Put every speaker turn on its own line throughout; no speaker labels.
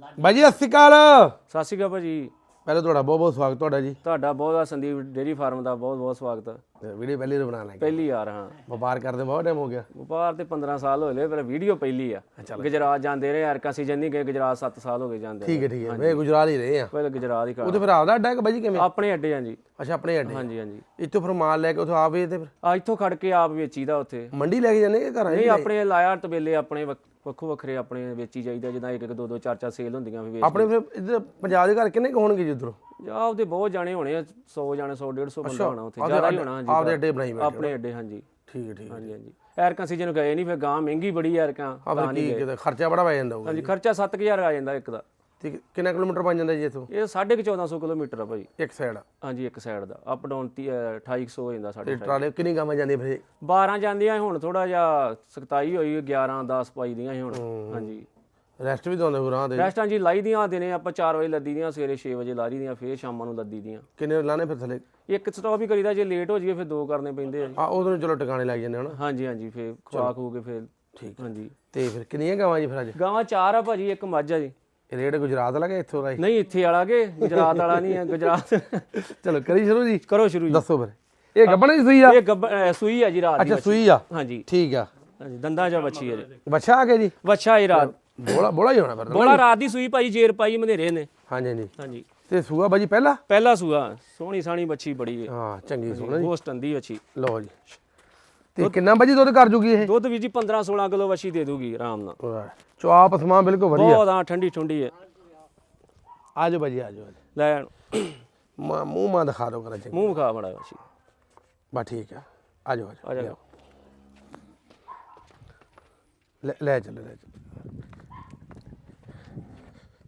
ਬਾਈ ਜੀ ਸਤਿ ਸ਼੍ਰੀ ਅਕਾਲ।
ਸਤਿ ਸ਼੍ਰੀ ਅਕਾਲ ਭਾਜੀ।
ਪਹਿਲਾਂ ਤੁਹਾਡਾ ਬਹੁਤ ਬਹੁਤ ਸਵਾਗਤ ਤੁਹਾਡਾ ਜੀ।
ਤੁਹਾਡਾ ਬਹੁਤ ਬਹੁਤ ਸੰਦੀਪ ਡੇਰੀ ਫਾਰਮ ਦਾ ਬਹੁਤ ਬਹੁਤ ਸਵਾਗਤ।
ਵੀਡੀਓ ਪਹਿਲੀ ਨੂੰ ਬਣਾ ਲਾਂਗੇ।
ਪਹਿਲੀ ਯਾਰ ਹਾਂ।
ਵਪਾਰ ਕਰਦੇ ਬਹੁਤ ਟਾਈਮ ਹੋ ਗਿਆ।
ਵਪਾਰ ਤੇ 15 ਸਾਲ ਹੋਏ ਲੈ ਪਰ ਵੀਡੀਓ ਪਹਿਲੀ ਆ। ਗੁਜਰਾਤ ਜਾਂਦੇ ਰਹੇ ਯਾਰ ਕਾਸੀ ਜੰਨੀ ਗਏ ਗੁਜਰਾਤ 7 ਸਾਲ ਹੋ ਗਏ ਜਾਂਦੇ
ਠੀਕ ਹੈ ਠੀਕ ਹੈ। ਵੇ ਗੁਜਰਾਤ ਹੀ ਰਹੇ ਆ।
ਪਹਿਲੇ ਗੁਜਰਾਤ ਹੀ ਕਰ
ਤੇ ਫਿਰ ਆਪਦਾ ਅੱਡਾ ਹੈ ਕਿ ਬਾਈ ਕਿਵੇਂ?
ਆਪਣੇ ਅੱਡੇ ਆ ਜੀ।
ਅੱਛਾ ਆਪਣੇ ਅੱਡੇ।
ਹਾਂਜੀ ਹਾਂਜੀ।
ਇੱਥੋਂ ਫਿਰ ਮਾਲ ਲੈ ਕੇ ਉੱਥੋਂ ਆਪ ਵੇਚਦੇ ਫਿਰ?
ਆ ਇੱਥੋਂ ਖੜ ਕੇ ਆਪ ਵੇਚੀਦਾ ਉੱਥੇ।
ਮੰਡੀ ਲੈ ਕੇ ਜਾਂਦੇ ਕਿ ਘਰਾਂ
ਨਹੀਂ ਆਪਣੇ ਲਾਇਆ ਤਬੇਲੇ ਆਪਣੇ ਵੱਖ- ਵੱਖੋ ਵੱਖਰੇ ਆਪਣੇ ਵੇਚੀ ਜਾਈਦਾ ਜਿੱਦਾਂ ਇੱਕ ਇੱਕ ਦੋ ਦੋ ਚਾਰ ਚਾਰ ਸੇਲ ਹੁੰਦੀਆਂ ਵੀ ਵੇਚ
ਆਪਣੇ ਫਿਰ ਇੱਧਰ ਪੰਜਾਬ ਦੇ ਘਰ ਕਿੰਨੇ ਕੁ ਹੋਣਗੇ ਜੀ ਉੱਧਰੋਂ?
ਜਾ ਉਹਦੇ ਬਹੁਤ ਜਾਣੇ ਹੋਣੇ ਆ 100 ਜਾਣੇ 100 150 ਬੰਦਾ ਹੋਣਾ ਉੱਥੇ। ਜ਼ਿਆਦਾ ਹੀ ਹੋਣਾ ਹਾਂਜੀ
ਆਪਦੇ ਅੱਡੇ ਬਣਾਈ ਬੈਠੇ
ਆਪਣੇ ਅੱਡੇ ਹਾਂਜੀ।
ਠੀਕ ਹੈ ਠੀਕ ਹੈ
ਹਾਂਜੀ ਹਾਂਜੀ। ਐਰਕਾਂ ਸੀਜ਼ਨ ਗਏ ਨਹੀਂ ਫਿਰ ਗਾਂ ਮਹਿੰਗੀ ਬੜੀ ਐਰਕਾਂ
ਫਿਰ ਕੀ ਕਿਤੇ ਖਰਚਾ ਬੜਾ ਪੈ ਜਾਂਦਾ ਹੋਊਗਾ
ਹਾਂਜੀ ਖਰਚਾ 7000 ਆ ਜਾਂਦਾ ਇੱਕ ਦਾ।
ਤੇ ਕਿੰਨਾ ਕਿਲੋਮੀਟਰ ਬਣ ਜਾਂਦਾ ਜੀ ਇੱਥੋਂ?
ਇਹ 1450 ਕਿਲੋਮੀਟਰ ਆ ਭਾਈ।
ਇੱਕ ਸਾਈਡ
ਹਾਂਜੀ ਇੱਕ ਸਾਈਡ ਦਾ। ਅਪ ਡਾਊਨ 2800 ਹੋ ਜਾਂਦਾ ਸਾਡੇ
ਟਰਾਲੇ ਕਿੰਨੀ ਗਾਵਾਂ ਜਾਂਦੀਆਂ ਫਿਰ
12 ਜਾਂਦੀਆਂ ਹੁਣ ਥੋੜਾ ਜਿਹਾ ਸਖਤਾਈ ਹੋਈ 11 10 ਪਾਈ ਦੀਆਂ ਸੀ ਹੁਣ। ਹਾਂਜੀ।
ਰੈਸਟ ਵੀ ਦਉਂਦੇ ਗੁਰਾਂ ਦੇ
ਰੈਸਟਾਂ ਜੀ ਲਾਈ ਦੀਆਂ ਦਿਨੇ ਆਪਾਂ 4 ਵਜੇ ਲੱਦੀ ਦੀਆਂ ਸਵੇਰੇ 6 ਵਜੇ ਲਾਰੀ ਦੀਆਂ ਫੇਰ ਸ਼ਾਮਾਂ ਨੂੰ ਲੱਦੀ ਦੀਆਂ।
ਕਿੰਨੇ ਲਾਣੇ ਫਿਰ ਥੱਲੇ?
ਇੱਕ ਸਟਾਪ ਹੀ ਕਰੀਦਾ ਜੇ ਲੇਟ ਹੋ ਜਾਈਏ ਫਿਰ ਦੋ ਕਰਨੇ ਪੈਂਦੇ ਆ ਜੀ।
ਆ ਉਦੋਂ ਚਲੋ ਟਿਕਾਣੇ ਲੱਗ ਜਾਂਦੇ ਹਨਾ।
ਹਾਂਜੀ ਹਾਂਜੀ ਫੇਰ ਖਵਾ ਖੂ ਕੇ ਫੇਰ
ਠੀਕ।
ਹਾਂਜੀ।
ਤੇ ਫਿਰ ਕਿੰਨੀਆਂ ਗਾਵਾਂ ਜੀ ਫਿਰ ਅੱਜ?
ਗਾਵਾਂ ਚਾਰ ਆ ਭਾਜੀ ਇੱਕ ਮੱਝ ਆ ਜੀ।
ਇਹ ਰੇਟ ਗੁਜਰਾਤ ਦਾ ਲੱਗਾ ਇੱਥੋਂ ਦਾ ਹੀ
ਨਹੀਂ ਇੱਥੇ ਵਾਲਾ ਕੇ? ਗੁਜਰਾਤ ਵਾਲਾ ਨਹੀਂ ਹੈ ਗੁਜਰਾਤ।
ਚਲੋ ਕਰੀ ਸ਼ੁਰੂ ਜੀ।
ਕਰੋ ਸ਼ੁਰੂ ਜੀ।
ਦੱਸੋ ਫਿਰ। ਇਹ ਗੱਬਣ ਦੀ ਸੂਈ ਆ?
ਇਹ ਗੱਬ ਸੂਈ ਆ ਜੀ ਰਾਤ ਦੀ
ਅੱਛਾ ਸੂਈ ਆ?
ਹਾਂਜੀ।
ਠੀਕ ਆ।
ਹਾਂਜੀ ਦੰਦਾਂ ਜਾਂ ਬੱਚੀ ਹੈ ਜੀ।
ਬੱਚਾ ਆ ਗਿਆ ਜੀ?
ਵੱਛਾ ਹੀ ਰਾਤ।
ਬੋਲਾ ਬੋਲਾ ਹੀ ਹੋਣਾ ਫਿਰ
ਬੋਲਾ ਰਾਤ ਦੀ ਸੂਈ ਭਾਈ ਜੇਰ ਪਾਈ ਮਨੇਰੇ ਨੇ।
ਹਾਂਜੀ ਹਾਂਜੀ।
ਹਾਂਜੀ।
ਤੇ ਸੂਆ ਬਾਜੀ ਪਹਿਲਾ?
ਪਹਿਲਾ ਸੂਆ। ਸੋਹਣੀ ਸਾਣੀ ਬੱਚੀ ਬੜੀ ਹੈ
ਹਾਂ ਚੰਗੀ ਸੋਹਣਾ। ਜੀ
ਅੰਦੀ ਬੱਚੀ।
ਲਓ ਜੀ। ਤੇ ਕਿੰਨਾ ਬਾਜੀ ਦੁੱਧ ਕਰ ਜੂਗੀ ਇਹ?
ਦੁੱਧ ਵੀ ਜੀ 15 16 ਕਿਲੋ ਬੱਚੀ ਦੇ ਦੂਗੀ ਆਰਾਮ ਨਾਲ।
ਚੁਆਪ ਅਸਮਾਨ ਬਿਲਕੁਲ ਵਧੀਆ।
ਬਹੁਤ ਆ ਠੰਡੀ ਠੰਡੀ ਹੈ।
ਆਜੋ ਬਾਜੀ ਆਜੋ
ਲੈ
ਮਾ ਮੂੰਹ ਮਾ ਦਿਖਾ ਦਿਓ ਕਰਾ ਚੰਗੀ।
ਮੂੰਹ ਖਾ ਬੜਾ ਬੱਚੀ
ਬਾ ਠੀਕ ਆ। ਆਜੋ ਆਜੋ
ਆ ਜਾ।
ਲੈ ਲੈ ਚੱਲੋ ਲੈ ਚੱਲੋ।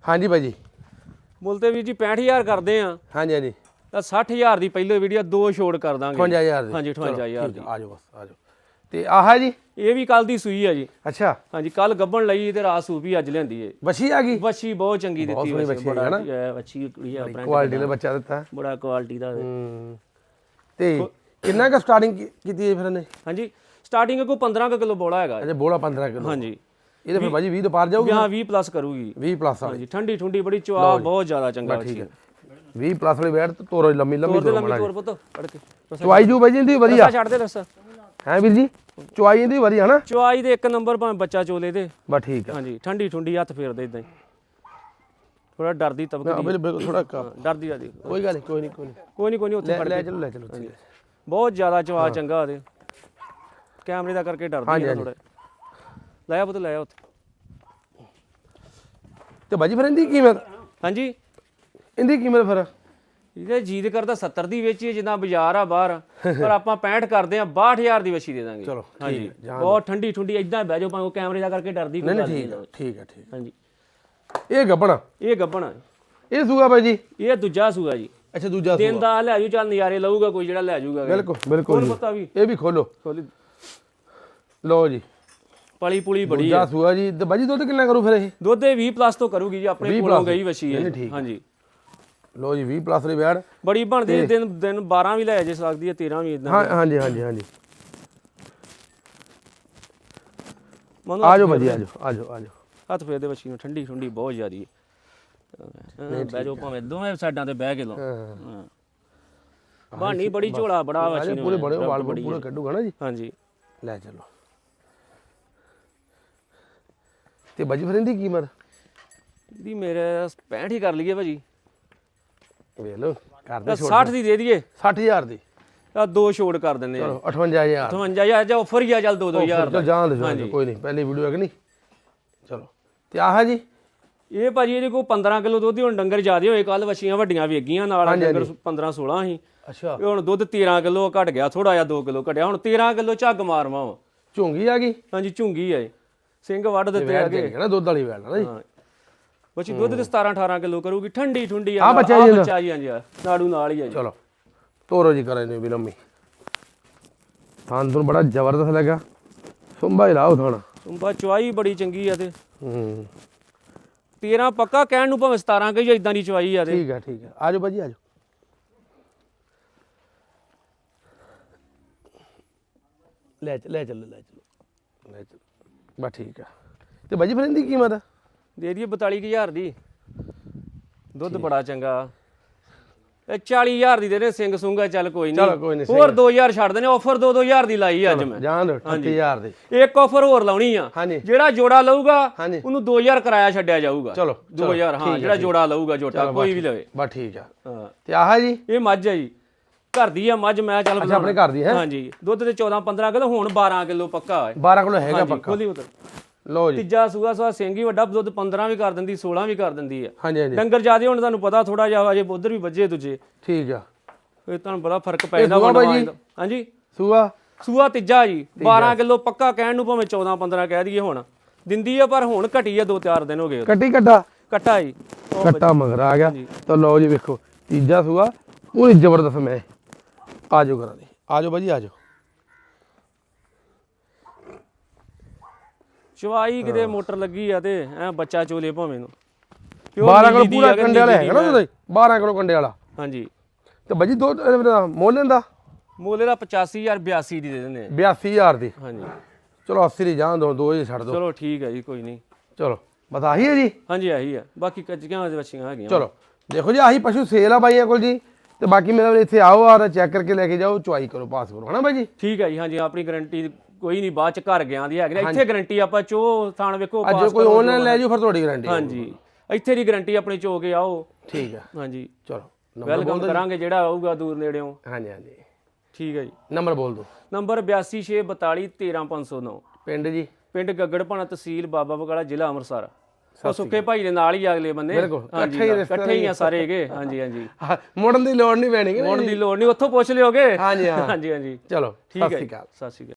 ਹਾਂਜੀ ਬਾਜੀ
ਮੁੱਲ ਤੇ ਵੀ ਜੀ 65000 ਕਰਦੇ ਆ।
ਹਾਂਜੀ ਹਾਂਜੀ।
ਤਾਂ 60000 ਦੀ ਪਹਿਲੇ ਵੀਡੀਓ ਦੋ ਛੋੜ ਕਰ ਦਾਂਗੇ।
55000 ਦੀ।
ਹਾਂਜੀ 58000 ਦੀ।
ਆਜੋ ਬਸ ਆਜੋ ਤੇ ਆਹ ਜੀ?
ਇਹ ਵੀ ਕੱਲ ਦੀ ਸੂਈ ਆ ਜੀ।
ਅੱਛਾ।
ਹਾਂਜੀ ਕੱਲ ਗੱਬਣ ਲਈ ਤੇ ਰਾਤ ਸੂਪੀ ਅੱਜ ਲਿਆਂਦੀ ਏ।
ਵਛੀ ਆ ਗਈ?
ਵੱਛੀ ਬਹੁਤ ਚੰਗੀ ਦਿੱਤੀ
ਸੋਹਣੀ
ਵੈਸੇ,
ਵੱਛੀ ਹੈ
ਇਹ ਵੱਛੀ ਕੁੜੀ ਆ ਬ੍ਰਾਂਡ
ਕੁਆਲਿਟੀ ਦਾ ਬੱਚਾ ਦਿੱਤਾ।
ਬੜਾ ਕੁਆਲਿਟੀ ਦਾ
ਹੂੰ। ਤੇ ਕਿੰਨਾ ਕ ਸਟਾਰਟਿੰਗ ਕੀਤੀ ਹੈ ਫਿਰ ਇਹਨੇ?
ਹਾਂਜੀ ਸਟਾਰਟਿੰਗ ਕੋ 15 ਕਿਲੋ ਬੋਲਾ ਹੈਗਾ।
ਅਜੇ ਬੋਲਾ 15 ਕਿਲੋ।
ਹਾਂਜੀ।
ਇਹਦੇ ਫਿਰ ਬਾਜੀ 20 ਤੋਂ ਪਾਰ ਜਾਊਗੀ
ਜਾਂ 20 ਪਲੱਸ ਕਰੂਗੀ।
20 ਪਲੱਸ
ਹਾਂਜੀ ਠੰਡੀ ਠੁੰਡੀ ਬੜੀ ਚਵਾ ਬਹੁਤ ਜ਼ਿਆਦਾ ਚੰਗਾ
ਠੀਕ ਹੈ। 20 ਪਲੱਸ ਵਾਲੀ ਬੈਠ ਤੋਰੋ ਲੰਮੀ ਲੰਮੀ
ਤੋਰ ਦੇ
ਤੋਰੋ
ਲੰਮੀ ਤੋਰ ਪੁੱਤ ਫੜ ਕੇ।
ਚੁਆਈ ਜੂ ਇਹਦੀ ਵਧੀਆ।
ਛੱਡ ਦੇ ਰਸਾ।
ਹੈ ਵੀਰ ਜੀ? ਚੁਆਈ ਇਹਦੀ ਵਧੀਆ ਨਾ?
ਚਵਾਈ ਦੇ ਇੱਕ ਨੰਬਰ ਭਾਵੇਂ ਬੱਚਾ ਚੋਲੇ ਦੇ।
ਬਸ ਠੀਕ ਆ।
ਹਾਂਜੀ ਠੰਡੀ ਠੁੰਡੀ ਹੱਥ ਫੇਰਦੇ ਇਦਾਂ ਹੀ। ਥੋੜਾ ਡਰਦੀ ਤਬਕਦੀ
ਬਿਲਕੁਲ ਥੋੜਾ
ਡਰਦੀ ਆਦੀ
ਕੋਈ ਗੱਲ ਨਹੀਂ ਕੋਈ ਨਹੀਂ ਕੋਈ ਨਹੀਂ
ਕੋਈ ਨਹੀਂ ਕੋਈ ਨਹੀਂ ਉੱਥੇ
ਲੈ ਚਲੋ ਲੈ ਚਲੋ।
ਬਹੁਤ ਜ਼ਿਆਦਾ ਚਵਾ ਚੰਗਾ ਉਹਦੇ। ਕੈਮਰੇ ਦਾ ਕਰਕੇ ਡਰਦੀ ਹੈ ਥੋੜਾ ਲੈ ਆ ਪੁੱਤ ਲੈ ਆ ਉੱਥੇ।
ਤੇ ਬਾਜੀ ਫਿਰ ਇਹਦੀ ਕੀਮਤ
ਹਾਂਜੀ।
ਇਹਦੀ ਕੀਮਤ ਫਿਰ?
ਇਹਦੇ ਜੀਦ ਕਰਦਾ 70 ਦੀ ਵੇਚੀਏ ਜਿੱਦਾਂ ਬਾਜ਼ਾਰ ਆ ਬਾਹਰ। ਪਰ ਆਪਾਂ 65 ਕਰਦੇ ਆ 62000 ਦੀ ਵਛੀ ਦੇ ਦਾਂਗੇ।
ਚਲੋ
ਹਾਂਜੀ। ਬਹੁਤ ਠੰਡੀ ਠੁੰਡੀ ਇਦਾਂ ਬਹਿ ਜਾਓ ਭਾਵੇਂ ਕੈਮਰੇ ਦਾ ਕਰਕੇ ਡਰਦੀ
ਨਹੀਂ ਨਹੀਂ ਠੀਕ ਆ ਠੀਕ ਠੀਕ
ਹਾਂਜੀ।
ਇਹ ਗੱਬਣਾ?
ਇਹ ਗੱਬਣਾ
ਇਹ ਸੂਗਾ ਬਾਈ ਜੀ?
ਇਹ ਦੂਜਾ ਸੂਆ ਜੀ।
ਅੱਛਾ ਦੂਜਾ
ਦਿਨ
ਸੂਗਾ
ਦਾ ਲੈ ਜੂ ਚੱਲ ਨਜ਼ਾਰੇ ਲਊਗਾ ਕੋਈ ਜਿਹੜਾ ਲੈ ਜੂਗਾ
ਬਿਲਕੁਲ ਬਿਲਕੁਲ
ਕੋਲ
ਜੀ।
ਪਤਾ ਵੀ।
ਇਹ ਵੀ ਖੋਲੋ।
ਖੋਲੀ।
ਲਓ ਜੀ।
ਪਲੀ ਪੁਲੀ ਬੜੀ
ਦੂਜਾ ਸੂਆ ਜੀ। ਤੇ ਬਾਜੀ ਦੁੱਧ ਕਿੰਨਾ ਕਰੂ ਫਿਰ ਇਹ?
ਦੁੱਧ ਇਹ 20 ਪਲੱਸ ਤੋਂ ਕਰੂਗੀ ਜੀ ਆਪਣੇ
20
ਕੋਲੋਂ? ਗਈ ਵਛੀ ਹੈ ਹਾਂਜੀ।
ਲਓ ਜੀ 20 ਪਲੱਸ ਦੀ ਬੈੜ
ਬੜੀ ਬਣਦੀ ਹੈ, ਦਿਨ ਦਿਨ 12 ਵੀ ਲੈ ਜੇ ਸਕਦੀ ਹੈ 13 ਵੀ ਇਦਾਂ
ਹਾਂ ਹਾਂਜੀ ਹਾਂਜੀ ਹਾਂਜੀ।
ਮਨੋਂ
ਆਜੋ ਬਾਜੀ ਆਜੋ ਆਜੋ ਆਜੋ
ਹੱਥ ਫੇਰ ਦੇ ਨੂੰ ਠੰਡੀ ਠੰਡੀ ਬਹੁਤ ਜ਼ਿਆਦੀ ਹੈ। ਬਹਿ ਜਾਓ ਭਾਵੇਂ ਦੋਵੇਂ ਸਾਈਡਾਂ ਤੇ ਬਹਿ ਕੇ ਲਓ।
ਹਾਂ।
ਬਾਣੀ ਬੜੀ ਝੋਲਾ ਬੜਾ
ਆਜੇ
ਨੂੰ
ਪੂਰੇ ਬੜੇ ਵਾਲ ਪੂਰੇ ਕੱਢੂਗਾ ਨਾ ਜੀ।
ਹਾਂਜੀ।
ਲੈ ਚਲੋ। ਤੇ ਬਾਜੀ ਫਿਰ ਇਹਦੀ ਕੀਮਤ?
ਦੀ ਮੇਰੇ 65 ਹੀ ਕਰ ਲਈਏ ਭਾਜੀ।
ਵੇਖ ਲਓ ਕਰਦੇ
ਤਾਂ 60 ਦੀ ਦੇ ਦਈਏ।
60000 ਦੀ।
ਆ ਦੋ ਛੋੜ ਕਰ ਦਿੰਨੇ ਆ।
ਚਲੋ 58000
58000 ਜਾਂ ਆਫਰ ਹੀ ਆ ਚੱਲ 2-2000
ਚਲ ਜਾਣ ਦੇ ਕੋਈ ਨਹੀਂ ਪਹਿਲੀ ਵੀਡੀਓ ਹੈ ਕਿ ਨਹੀਂ? ਚਲੋ ਤੇ ਆਹ ਜੀ?
ਇਹ ਭਾਜੀ ਇਹਦੇ ਕੋਲ 15 ਕਿਲੋ ਦੁੱਧ ਹੁਣ ਡੰਗਰ ਜ਼ਿਆਦੇ ਹੋਏ ਕੱਲ ਵਛੀਆਂ ਵੱਡੀਆਂ ਵੇਗੀਆਂ ਨਾਲ ਡੰਗਰ 15 16 ਸੀ।
ਅੱਛਾ।
ਇਹ ਹੁਣ ਦੁੱਧ 13 ਕਿਲੋ ਘਟ ਗਿਆ ਥੋੜਾ ਜਿਹਾ 2 ਕਿਲੋ ਘਟਿਆ। ਹੁਣ 13 ਕਿਲੋ ਝੱਗ ਮਾਰਵਾ
ਝੁੰਗੀ ਆ ਗਈ?
ਹਾਂਜੀ ਝੁੰਗੀ ਆ ਇਹ। ਸਿੰਘ ਵੱਢ ਦਿੱਤੇ ਅੱਗੇ।
ਨਾ ਦੁੱਧ ਵਾਲੀ ਵੈੜ ਨਾ ਜੀ।
ਬੱਚੀ ਦੁੱਧ ਤੇ 17 18 ਕਿਲੋ ਕਰੂਗੀ। ਠੰਡੀ ਠੁੰਡੀ ਆ
ਆਹ ਬੱਚਾ ਜੀ ਇਹਦਾ?
ਬੱਚਾ ਜੀ ਹਾਂਜੀ ਨਾੜੂ ਨਾਲ ਹੀ ਆ ਜੀ।
ਚਲੋ ਤੋਰੋ ਜੀ ਕਰਾਂ ਨੇ ਵੀ ਲੰਮੀ। ਥਾਂ ਤੁਹਾਨੂੰ ਬੜਾ ਜ਼ਬਰਦਸਤ ਲੱਗਾ। ਸੁੰਬਾ ਹੀ ਲਾਓ ਥਾਣਾ
ਸੁੰਬਾ ਚਵਾਈ ਬੜੀ ਚੰਗੀ ਆ ਤੇ।
ਹੂੰ।
13 ਪੱਕਾ ਕਹਿਣ ਨੂੰ ਭਾਵੇਂ 17 ਕਹੀ ਇਦਾਂ ਦੀ ਚਵਾਈ ਆ ਤੇ।
ਠੀਕ ਹੈ ਠੀਕ ਹੈ ਆਜੋ ਬਾਜੀ ਆਜੋ ਲੈ ਚ ਲੈ ਚੱਲੋ ਲੈ ਚੱਲੋ। ਲੈ ਚੱਲੋ। ਬਸ ਠੀਕ ਆ। ਤੇ ਬਾਜੀ ਫਿਰ ਇਹਦੀ ਕੀਮਤ ਆ?
ਦੇ ਦਈਏ 42000 ਦੀ। ਦੁੱਧ ਬੜਾ ਚੰਗਾ। ਇਹ 40000 ਦੀ ਦੇ ਨੇ ਸਿੰਘ ਸੁੰਗਾ ਚੱਲ ਕੋਈ
ਚਲੋ
ਨਹੀਂ
ਕੋਈ ਨਹੀਂ
ਹੋਰ 2000 ਛੱਡ ਦੇਣੇ ਆਫਰ 2-2000 ਦੀ ਲਾਈ ਅੱਜ ਮੈਂ।
ਜਾਣ ਦੋ 38000 ਦੀ।
ਇੱਕ ਆਫਰ ਹੋਰ ਲਾਉਣੀ ਆ।
ਹਾਂਜੀ।
ਜਿਹੜਾ ਜੋੜਾ ਲਊਗਾ
ਹਾਂਜੀ।
ਉਹਨੂੰ 2000 ਕਿਰਾਇਆ ਛੱਡਿਆ ਜਾਊਗਾ।
ਚਲੋ, ਚਲੋ,
2000 ਹਾਂ ਜਿਹੜਾ ਜੋੜਾ ਲਊਗਾ ਜੋਟਾ ਕੋਈ ਵੀ ਲਵੇ।
ਬਸ ਠੀਕ ਆ।
ਹਾਂ।
ਤੇ ਆਹ ਜੀ?
ਇਹ ਮੱਝ ਆ ਜੀ। ਘਰ ਦੀ ਆ ਮੱਝ ਮੈਂ ਚੱਲ
ਆਪਣੇ ਘਰ ਦੀ ਹੈ?
ਹਾਂਜੀ। ਦੁੱਧ ਤੇ 14 15 ਕਿਲੋ ਹੁਣ 12 ਕਿਲੋ ਪੱਕਾ ਹੈ।
12 ਕਿਲੋ ਹੈਗਾ
ਹਾਂਜੀ
ਪੱਕਾ।
ਖੋਲੀ ਉਤਰ
ਲਓ ਜੀ।
ਤੀਜਾ ਸੂਆ ਸੂਆ ਸਿੰਘ ਹੀ ਵੱਡਾ ਦੁੱਧ 15 ਵੀ ਕਰ ਦਿੰਦੀ 16 ਵੀ ਕਰ ਦਿੰਦੀ ਆ।
ਹਾਂਜੀ ਹਾਂਜੀ।
ਡੰਗਰ ਜਿਆਦੇ ਹੁਣ ਤੁਹਾਨੂੰ ਪਤਾ ਥੋੜਾ ਜਿਹਾ ਅਜੇ ਉਧਰ ਵੀ ਵੱਜੇ ਦੂਜੇ।
ਠੀਕ ਆ।
ਇਹ ਤੁਹਾਨੂੰ ਬੜਾ ਫ਼ਰਕ ਪੈ ਜਾਂਦਾ। ਹਾਂਜੀ।
ਸੂਆ?
ਸੂਆ ਤੀਜਾ ਜੀ 12 ਕਿਲੋ ਪੱਕਾ ਕਹਿਣ ਨੂੰ ਭਾਵੇਂ 14 15 ਕਹਿ ਦਈਏ ਹੁਣ। ਦਿੰਦੀ ਆ ਪਰ ਹੁਣ ਘਟੀ ਆ ਦੋ ਚਾਰ ਦਿਨ ਹੋ ਗਏ
ਕੱਟੀ ਕੱਟਾ
ਕੱਟਾ ਜੀ।
ਕੱਟਾ ਮਗਰ ਆ ਗਿਆ। ਤਾਂ ਲਓ ਜੀ ਵੇਖੋ ਤੀਜਾ ਸੂਆ ਪੂਰੀ ਜ਼ਬਰਦਸਤ ਮੈਂ। ਆ ਜਾਓ ਕਰਾਂ ਦੀ। ਆ ਜਾਓ ਬਾਜੀ ਆ
ਚਵਾਈ ਕਿਤੇ ਮੋਟਰ ਲੱਗੀ ਆ ਤੇ ਐ ਬੱਚਾ ਚੋਲੇ ਭਾਵੇਂ ਨੂੰ।
12 ਕਿਲੋ ਪੂਰਾ ਕੰਡੇ ਵਾਲਾ ਹੈਗਾ ਨਾ ਉਹਦਾ 12 ਕਿਲੋ ਕੰਡੇ ਵਾਲਾ।
ਹਾਂਜੀ।
ਤੇ ਬਾਜੀ ਦੋ ਮੁੱਲ ਲੈਂਦਾ?
ਮੋਲੇ ਦਾ 85000 82 ਦੀ ਦੇ ਦਿੰਦੇ ਆ।
82000 ਦੀ।
ਹਾਂਜੀ।
ਚਲੋ 80 ਦੀ ਜਾਣ ਦੋ ਦੋ ਹੀ ਛੱਡ ਦੋ।
ਚਲੋ ਠੀਕ ਹੈ ਜੀ ਕੋਈ ਨਹੀਂ।
ਚਲੋ ਬਸ ਆਹੀ ਹੈ ਜੀ?
ਹਾਂਜੀ ਆਹੀ ਆ। ਬਾਕੀ ਕੱਚੀਆਂ ਦੇ ਬੱਚੀਆਂ ਹੈਗੀਆਂ।
ਚਲੋ ਦੇਖੋ ਜੀ ਆਹੀ ਪਸ਼ੂ ਸੇਲ ਆ ਬਾਈਆਂ ਕੋਲ ਜੀ। ਤੇ ਬਾਕੀ ਮੇਰੇ ਇੱਥੇ ਆਓ ਔਰ ਚੈੱਕ ਕਰਕੇ ਲੈ ਕੇ ਜਾਓ ਚੁਆਈ ਕਰੋ ਪਾਸ ਕਰੋ। ਹਨਾ ਬਾਈ ਜੀ?
ਠੀਕ ਹੈ ਜੀ ਹਾਂਜੀ ਆਪਣੀ ਗਾਰੰਟੀ ਕੋਈ ਨਹੀਂ ਬਾਅਦ ਚ ਘਰ ਗਿਆ ਦੀ ਹੈਗੀ। ਇੱਥੇ ਗਾਰੰਟੀ ਆਪਾਂ ਚੋ ਥਾਣ ਵੇਖੋ
ਅੱਜ
ਪਾਸ
ਕੋਈ
ਕਰੋ,
ਆਨਲਾਈਨ ਲੈ ਜਾਓ ਫਿਰ ਤੁਹਾਡੀ ਗਾਰੰਟੀ
ਹਾਂਜੀ। ਇੱਥੇ ਦੀ ਗਾਰੰਟੀ ਆਪਣੀ ਚੋ ਕੇ ਆਓ।
ਠੀਕ ਆ।
ਹਾਂਜੀ।
ਚਲੋ ਨੰਬਰ
ਵੈਲਕਮ ਕਰਾਂਗੇ ਜਿਹੜਾ ਆਊਗਾ ਦੂਰ ਨੇੜਿਓਂ।
ਹਾਂਜੀ ਹਾਂਜੀ।
ਠੀਕ ਹੈ ਜੀ।
ਨੰਬਰ ਬੋਲ ਦਿਓ।
ਨੰਬਰ 8264213509
ਪਿੰਡ ਜੀ?
ਪਿੰਡ ਗੱਗੜਪਣਾ ਤਹਿਸੀਲ ਬਾਬਾ ਬਗਾਲਾ ਜ਼ਿਲ੍ਹਾ ਅੰਮ੍ਰਿਤਸਰ। ਉਹ ਸੁੱਕੇ ਭਾਈ ਦੇ ਨਾਲ ਹੀ ਅਗਲੇ ਬੰਦੇ। ਹਾਂਜੀ
ਇਕੱਠੇ ਹੀ
ਹੀ ਆ ਸਾਰੇ ਹੈਗੇ। ਹਾਂਜੀ ਹਾਂਜੀ।
ਹਾਂ, ਮੁੜਨ ਦੀ ਲੋੜ ਨਹੀਂ ਪੈਣੀ?
ਹੋਣ ਦੀ ਲੋੜ ਨਹੀਂ ਉੱਥੋਂ ਪੁੱਛ ਲਿਓਗੇ।
ਹਾਂਜੀ ਹਾਂ।
ਹਾਂਜੀ ਹਾਂਜੀ।
ਚਲੋ
ਠੀਕ ਹੈ ਸਤਿ ਸ਼੍ਰੀ ਅਕਾਲ।